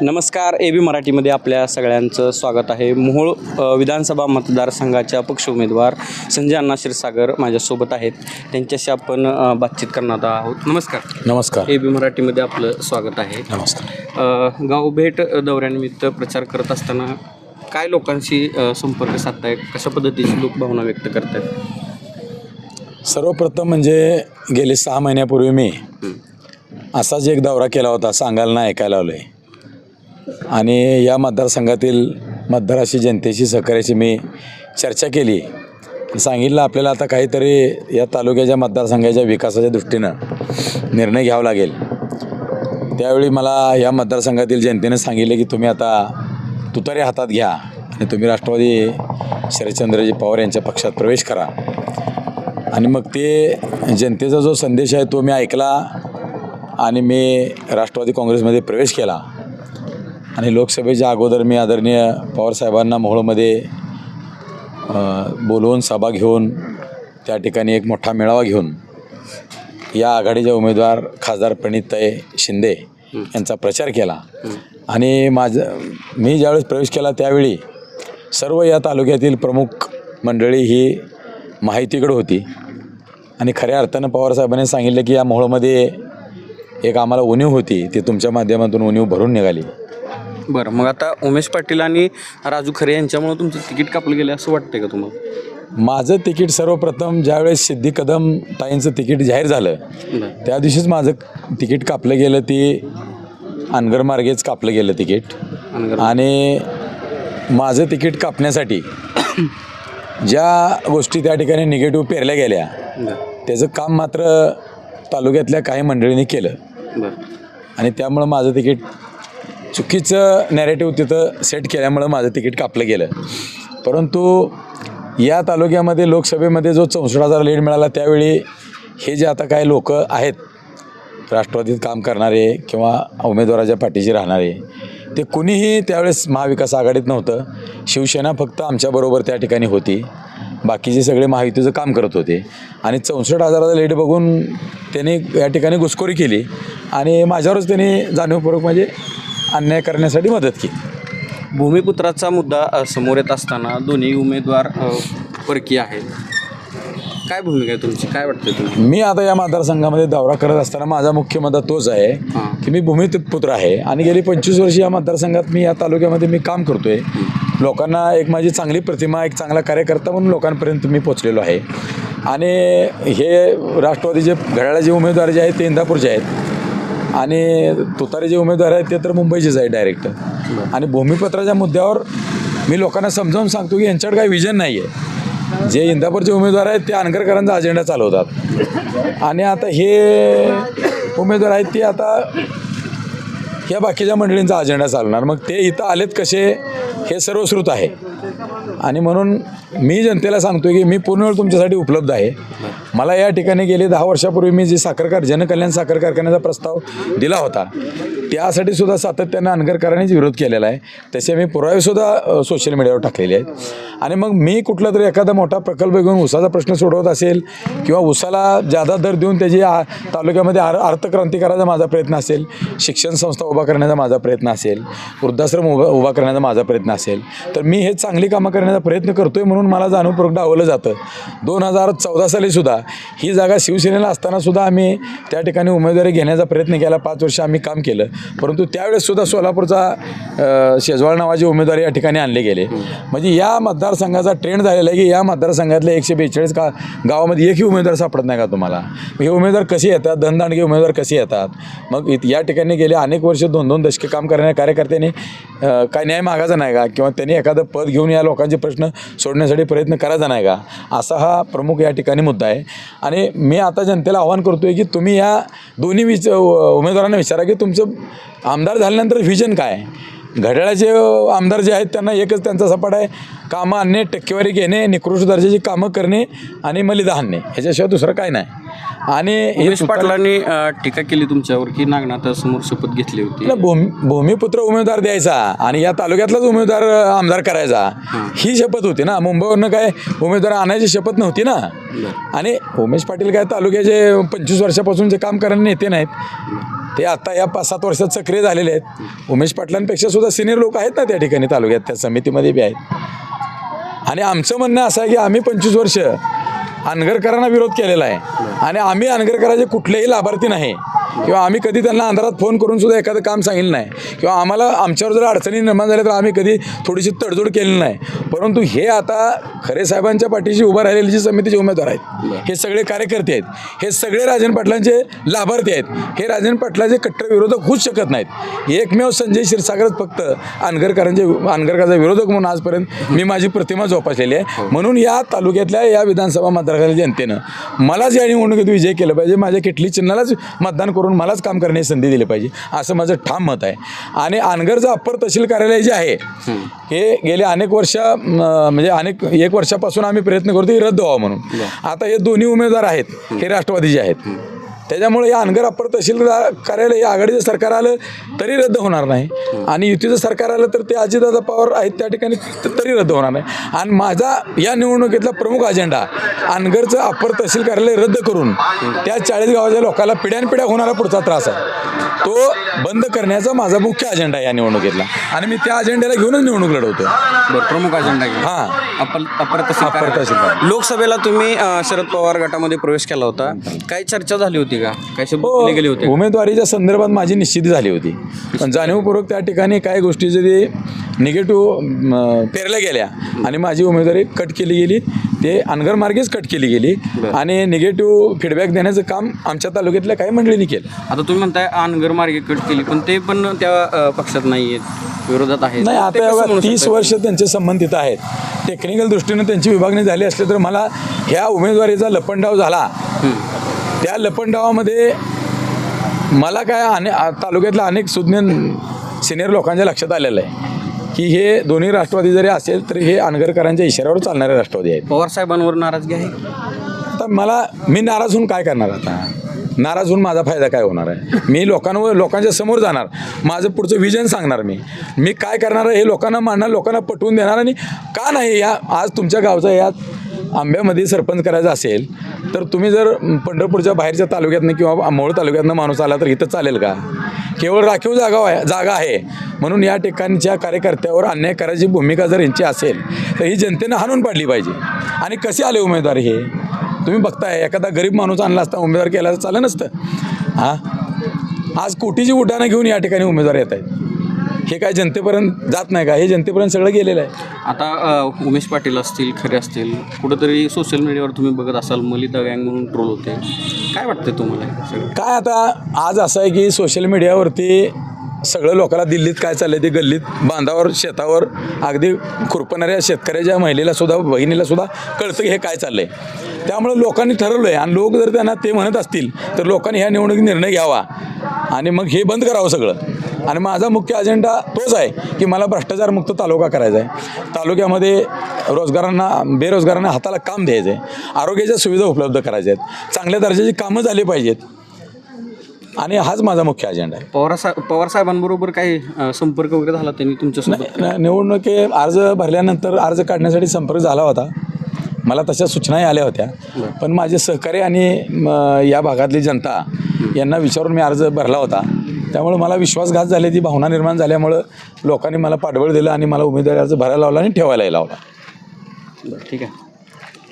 नमस्कार A B मराठीमध्ये आपल्या सगळ्यांचं स्वागत आहे. मोहोळ विधानसभा मतदारसंघाचे अपक्ष उमेदवार संजय अण्णा क्षीरसागर माझ्यासोबत आहेत. त्यांच्याशी आपण बातचीत करणार आहोत. नमस्कार. नमस्कार. ए बी मराठीमध्ये आपलं स्वागत आहे. नमस्कार. गावभेट दौऱ्यानिमित्त प्रचार करत असताना काय लोकांशी संपर्क साधताय? कशा पद्धतीची लोक भावना व्यक्त करतायत? सर्वप्रथम म्हणजे गेले सहा महिन्यापूर्वी मी असाच एक दौरा केला होता सांगायला ना ऐकायला आलो आहे आणि या मतदारसंघातील मतदाराशी जनतेशी सहकार्याची मी चर्चा केली. सांगितलं आपल्याला आता काहीतरी या तालुक्याच्या मतदारसंघाच्या विकासाच्या दृष्टीनं निर्णय घ्यावा लागेल. त्यावेळी मला या मतदारसंघातील जनतेनं सांगितलं की तुम्ही आता तुतारे हातात घ्या आणि तुम्ही राष्ट्रवादी शरदचंद्रजी पवार यांच्या पक्षात प्रवेश करा. आणि मग ते जनतेचा जो संदेश आहे तो मी ऐकला आणि मी राष्ट्रवादी काँग्रेसमध्ये प्रवेश केला. आणि लोकसभेच्या अगोदर मी आदरणीय पवारसाहेबांना मोहोळमध्ये बोलवून सभा घेऊन त्या ठिकाणी एक मोठा मेळावा घेऊन या आघाडीचे उमेदवार खासदार प्रणितताई शिंदे यांचा प्रचार केला. आणि माझं मी ज्यावेळेस प्रवेश केला त्यावेळी सर्व या तालुक्यातील प्रमुख मंडळी ही माहितीकडे होती. आणि खऱ्या अर्थानं पवारसाहेबांनी सांगितलं की या मोहोळमध्ये एक आम्हाला उणीव होती ती तुमच्या माध्यमातून उणीव भरून निघाली. बरं मग आता उमेश पाटील आणि राजू खरे यांच्यामुळे तुमचं तिकीट कापलं गेलं असं वाटतंय का तुम्हाला? माझं तिकीट सर्वप्रथम ज्यावेळेस सिद्धी कदम ताईंचं तिकीट जाहीर झालं त्या दिवशीच माझं तिकीट कापलं गेलं ती अनगरमार्गेच कापलं गेलं तिकीट. आणि माझं तिकीट कापण्यासाठी ज्या गोष्टी त्या ठिकाणी निगेटिव्ह पेरल्या गेल्या त्याचं काम मात्र तालुक्यातल्या काही मंडळींनी केलं. आणि त्यामुळं माझं तिकीट चुकीचं नॅरेटिव्ह तिथं सेट केल्यामुळं माझं तिकीट कापलं गेलं. परंतु या तालुक्यामध्ये लोकसभेमध्ये जो चौसष्ट हजार लीड मिळाला त्यावेळी हे जे आता काही लोक आहेत राष्ट्रवादीत काम करणारे किंवा उमेदवाराच्या पाठीशी राहणारे ते कुणीही त्यावेळेस महाविकास आघाडीत नव्हतं. शिवसेना फक्त आमच्याबरोबर त्या ठिकाणी होती. बाकीचे सगळे महायुतीचं काम करत होते. आणि चौसष्ट हजाराचा लीड बघून त्यांनी या ठिकाणी घुसखोरी केली. आणि माझ्यावरच त्यांनी जाणीवपूर्वक म्हणजे अन्याय करण्यासाठी मदत केली. भूमिपुत्राचा मुद्दा अ, समोर येत असताना दोन्ही उमेदवार अ, परकीय आहेत. काय भूमिका आहे तुमची? काय वाटतं तुम्ही मी आता या मतदारसंघामध्ये दौरा करत असताना माझा मुख्य मुद्दा तोच आहे हां. की मी भूमिपुत्र आहे आणि गेली पंचवीस वर्ष या मतदारसंघात मी या तालुक्यामध्ये मी काम करतोय. लोकांना एक माझी चांगली प्रतिमा एक चांगला कार्यकर्ता म्हणून लोकांपर्यंत मी पोचलेलो आहे. आणि हे राष्ट्रवादीचे घड्याळाचे उमेदवार जे आहेत ते इंदापूरचे आहेत. आणि तुतारे जे उमेदवार आहेत ते तर मुंबईचेच आहे डायरेक्ट आणि भूमिपत्राच्या मुद्द्यावर मी लोकांना समजावून सांगतो की यांच्याकडे काही विजन नाही आहे जे इंदापूरचे उमेदवार आहेत ते अनगरकरांचा अजेंडा चालवतात. आणि आता हे उमेदवार आहेत ते आता या बाकीच्या मंडळींचा अजेंडा चालणार. मग ते इथं आलेत कसे हे सर्वश्रुत आहे. आणि म्हणून मी जनतेला सांगतो की मी पूर्ण वेळ तुमच्यासाठी उपलब्ध आहे. मला या ठिकाणी गेले दहा वर्षापूर्वी मी जी साखर कार जनकल्याण साखर कारखान्याचा प्रस्ताव दिला होता त्यासाठी सुद्धा सातत्यानं अनगरकरांनीच विरोध केलेला आहे. तसे मी पुरावेसुद्धा सोशल मीडियावर टाकलेले आहेत. आणि मग मी कुठला तरी एखादा मोठा प्रकल्प घेऊन उसाचा प्रश्न सोडवत असेल किंवा उसाला जादा दर देऊन त्याची आ- तालुक्यामध्ये आर अर्थक्रांती करायचा माझा प्रयत्न असेल शिक्षण संस्था उभा करण्याचा माझा प्रयत्न असेल वृद्धाश्रम उभा उभा करण्याचा माझा प्रयत्न असेल तर मी हे चांगली कामं करण्याचा प्रयत्न करतोय म्हणून मला जाणूनपूर्वक डावलं जातं. दोन हजार चौदा सालीसुद्धा ही जागा शिवसेनेला असताना सुद्धा आम्ही त्या ठिकाणी उमेदवारी घेण्याचा प्रयत्न केला. पाच वर्ष आम्ही काम केलं. परंतु त्यावेळेससुद्धा सोलापूरचा शेजवाळ नावाची उमेदवारी या ठिकाणी आणले गेले. म्हणजे या मतदारसंघाचा ट्रेंड झालेला आहे की या मतदारसंघातल्या एकशे बेचाळीस का गावामध्ये एकही उमेदवार सापडत नाही का तुम्हाला? हे उमेदवार कसे येतात? धनदांडगे उमेदवार कसे येतात? मग या ठिकाणी गेले अनेक वर्ष दोन दोन दशके काम करणाऱ्या कार्यकर्त्यांनी काय न्याय मागायचा नाही का? किंवा त्यांनी एखादं पद घेऊन या लोकांचे प्रश्न सोडण्यासाठी प्रयत्न करायचा नाही का? असा हा प्रमुख या ठिकाणी मुद्दा आहे. आणि मी आता जनतेला आवाहन करतोय की तुम्ही या दोन्ही विच उमेदवारांना विचारा की तुमचं आमदार झाल्यानंतर व्हिजन काय? घड्याळाचे आमदार जे आहेत त्यांना एकच त्यांचा सपाट आहे. कामं आणणे टक्केवारी घेणे निकृष्ट दर्जाची कामं करणे आणि मलिदा आणणे ह्याच्याशिवाय दुसरं काय नाही. आणि हे उमेश पाटलांनी अ, टीका केली तुमच्यावर की नागनाथासमोर शपथ घेतली होती. भूमी भूमिपुत्र उमेदवार द्यायचा आणि या तालुक्यातलाच उमेदवार अ, आमदार करायचा. ही. शपथ होती ना. मुंबईवरनं काय उमेदवार आणायची शपथ नव्हती ना. आणि उमेश पाटील काय तालुक्याचे पंचवीस वर्षापासून जे काम करणारे नेते नाहीत ते आता या पाच सात वर्षात सक्रिय झालेले आहेत. उमेश पाटलांपेक्षा सुद्धा सिनियर लोक आहेत ना त्या ठिकाणी तालुक्यात त्या समितीमध्ये बी आहेत. आणि आमचं म्हणणं असं आहे की आम्ही पंचवीस वर्ष अनगरकरांना विरोध केलेला आहे. आणि आम्ही अनगरकराचे कुठलेही लाभार्थी नाही. किंवा आम्ही कधी त्यांना अंधारात फोन करून सुद्धा एखादं काम सांगितलं नाही. किंवा आम्हाला आमच्यावर जर अडचणी निर्माण झाल्या तर आम्ही कधी थोडीशी तडजोड केलेली नाही. परंतु हे आता खरे साहेबांच्या पाठीशी उभं राहिलेली जी समितीचे उमेदवार आहेत हे सगळे कार्यकर्ते आहेत हे सगळे राजन पाटलांचे लाभार्थी आहेत हे राजन पाटलाचे कट्टर विरोधक होऊच शकत नाहीत. एकमेव संजय क्षीरसागरच फक्त अनगरकरांचे अनगरकरांचा विरोधक म्हणून आजपर्यंत मी माझी प्रतिमा जोपासलेली आहे. म्हणून या तालुक्यातल्या या विधानसभा मतदारसंघाच्या जनतेनं मलाच या निवडणुकीत विजय केलं पाहिजे. माझ्या किटली चिन्हालाच मतदान करून मलाच काम करण्याची संधी दिली पाहिजे. असं माझं ठाम मत आहे. आणि अनगरचं अप्पर तहसील कार्यालय जे आहे हे गेले अनेक वर्ष म्हणजे अनेक एक वर्षापासून आम्ही प्रयत्न करतो की रद्द व्हावं म्हणून. आता हे दोन्ही उमेदवार आहेत हे राष्ट्रवादीचे आहेत. त्याच्यामुळे या अनगर अप्पर तहसीलदार कार्यालय हे आघाडीचं सरकार आलं तरी रद्द होणार नाही. आणि युतीचं सरकार आलं तर ते अजितदादा पवार आहेत त्या ठिकाणी तरी रद्द होणार नाही. आणि माझा या निवडणुकीतला प्रमुख अजेंडा अनगरचं अप्पर तहसील कार्यालय रद्द करून त्या चाळीस गावाच्या लोकांना पिढ्यानपिढ्या होणारा पुढचा त्रास आहे. तो बंद करण्याचा माझा मुख्य अजेंडा या निवडणुकीतला. आणि मी त्या अजेंड्याला घेऊनच निवडणूक लढवतो प्रमुख अजेंडा. हां. अपर अपर अपर. लोकसभेला तुम्ही अ, शरद पवार गटामध्ये प्रवेश केला होता काही चर्चा झाली होती का काही शब्द हो बोलले गेले होते का? उमेदवारीच्या संदर्भात माझी निश्चिती झाली होती पण जाणीवपूर्वक त्या ठिकाणी काही गोष्टी जरी निगेटिव्ह पेरल्या गेल्या आणि माझी उमेदवारी कट केली गेली ते अनगर मार्गेच कट केली गेली. आणि निगेटिव्ह फीडबॅक देण्याचं काम आमच्या तालुक्यातल्या काही मंडळींनी केलं आता तुम्ही म्हणताय अनगर मार्गे कट केली पण ते पण त्या अ, पक्षात नाही आहेत विरोधात आहेत नाही ते आता कसं बघा, म्हणू तीस? वर्ष त्यांचे संबंध तिथं आहेत टेक्निकल दृष्टीनं त्यांची विभागणी झाली असली तर मला ह्या उमेदवारीचा लपंडाव झाला. त्या लपंडावामध्ये मला काय अने तालुक्यातल्या अनेक सुज्ञ सिनियर लोकांच्या लक्षात आलेलं आहे. की हे दोन्ही राष्ट्रवादी जरी असेल तरी हे अनगरकरांच्या इशाऱ्यावर चालणारे राष्ट्रवादी आहेत. पवार साहेबांवर नाराजगी आहे? आता मला मी नाराज होऊन काय करणार आता? नाराज होऊन माझा फायदा काय होणार आहे? मी लोकांवर लोकांच्या समोर जाणार. माझं पुढचं विजन सांगणार मी. मी काय करणार आहे हे लोकांना मांडणार लोकांना पटवून देणार आणि का नाही या आज तुमच्या गावचा यात आंब्यामध्ये सरपंच करायचा असेल तर तुम्ही जर पंढरपूरच्या बाहेरच्या तालुक्यातनं किंवा मोहोळ तालुक्यातनं माणूस आला तर इथं चालेल का? केवळ राखीव जागा जागा आहे. म्हणून या ठिकाणच्या कार्यकर्त्यावर अन्याय करायची भूमिका जर यांची असेल तर ही जनतेनं हाणून पाडली पाहिजे. आणि कसे आले उमेदवार हे? तुम्ही बघताय एखादा गरीब माणूस आणला असता उमेदवार केला तर चालं नसतं. हां? आज कोटीची उड्डाणं घेऊन या ठिकाणी उमेदवार येत आहेत हे काय जनतेपर्यंत जात नाही का? हे जनतेपर्यंत सगळं गेलेलं आहे. आता अ, उमेश पाटील असतील खरे असतील कुठंतरी सोशल मीडियावर तुम्ही बघत असाल मलिता गँग म्हणून ट्रोल होते. काय वाटतं तुम्हाला हे सगळं? काय आता आज असं आहे की सोशल मीडियावरती सगळं लोकांना दिल्लीत काय चाललंय ते गल्लीत बांधावर शेतावर अगदी खुरपणाऱ्या शेतकऱ्याच्या महिलेला सुद्धा बहिणीला सुद्धा कळतं की हे काय चाललंय. त्यामुळे लोकांनी ठरवलं आहे आणि लोक जर त्यांना ते म्हणत असतील तर लोकांनी ह्या निवडणुकीत निर्णय घ्यावा. आणि मग हे बंद करावं सगळं. आणि माझा मुख्य अजेंडा तोच आहे की मला भ्रष्टाचारमुक्त तालुका करायचा आहे. तालुक्यामध्ये रोजगारांना बेरोजगारांना हाताला काम द्यायचं आहे आरोग्याच्या सुविधा उपलब्ध करायच्या आहेत चांगल्या दर्जाची कामं झाली पाहिजेत. आणि हाच माझा मुख्य अजेंडा आहे. पवार साहेब पवार साहेबांबरोबर काही अ, संपर्क वगैरे झाला त्यांनी तुमच्यासोबत न- निवडणुकी अर्ज भरल्यानंतर अर्ज काढण्यासाठी संपर्क झाला होता. मला तशा सूचनाही आल्या होत्या. पण माझे सहकारी आणि म, या भागातली जनता यांना विचारून मी अर्ज भरला होता. त्यामुळे मला विश्वासघात झाल्याची भावना निर्माण झाल्यामुळं लोकांनी मला पाठबळ दिलं आणि मला उमेदवारी अर्ज भरायला लावला आणि ठेवायलाही लावला. बरं ठीक आहे.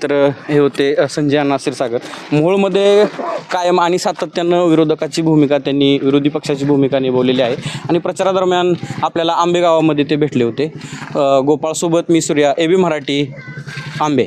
तर हे होते संजय नासिर सागर मूळमध्ये कायम आणि सातत्यानं विरोधकाची भूमिका त्यांनी विरोधी पक्षाची भूमिका निभवलेली आहे. आणि प्रचारादरम्यान आपल्याला आंबे गावामध्ये ते भेटले होते. गोपाळसोबत मी सूर्या ए बी मराठी आंबे.